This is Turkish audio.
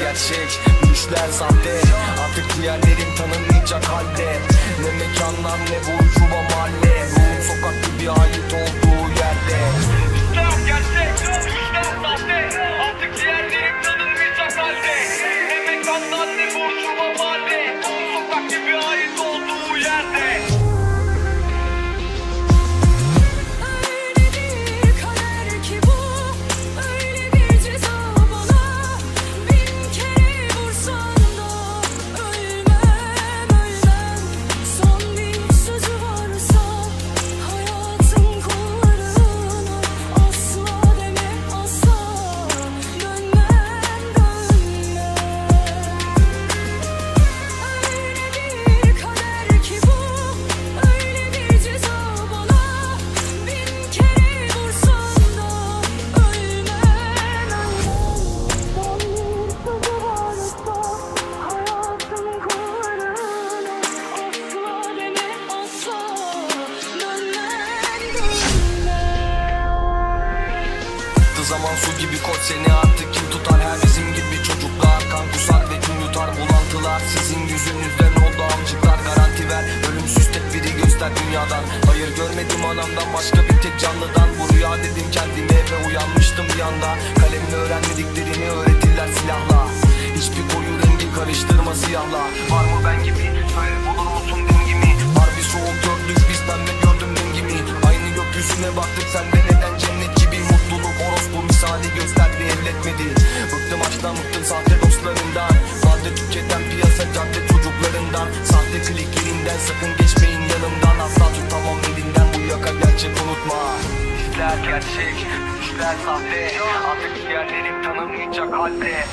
gerçek. Düşler sahte. Artık diğerlerim tanınmayacak halde. Ne mekanlar ne bu ucuba mahalle. Ruhum sokak gibi ait zaman su gibi koç seni artık kim tutar? Her bizim gibi çocuklar kan kusar ve gün yutar? Bulantılar sizin yüzünüzden oldu amcıklar Garanti ver. Ölümsüz tek biri göster dünyadan. Hayır görmedim anamdan başka bir tek canlıdan. Bu rüya dedim kendime ve uyanmıştım bir anda. Kalemle öğrenmediklerini öğretirler silahla. Hiçbir koyu rengi karıştırma siyahla. Var piyasa cadde çocuklarından Sahte kliklerinden sakın geçmeyin yanımdan. Asla tutamam elinden bu yaka gerçek unutma. Bizler gerçek, düşler sahte. Artık diğerlerim tanınmayacak halde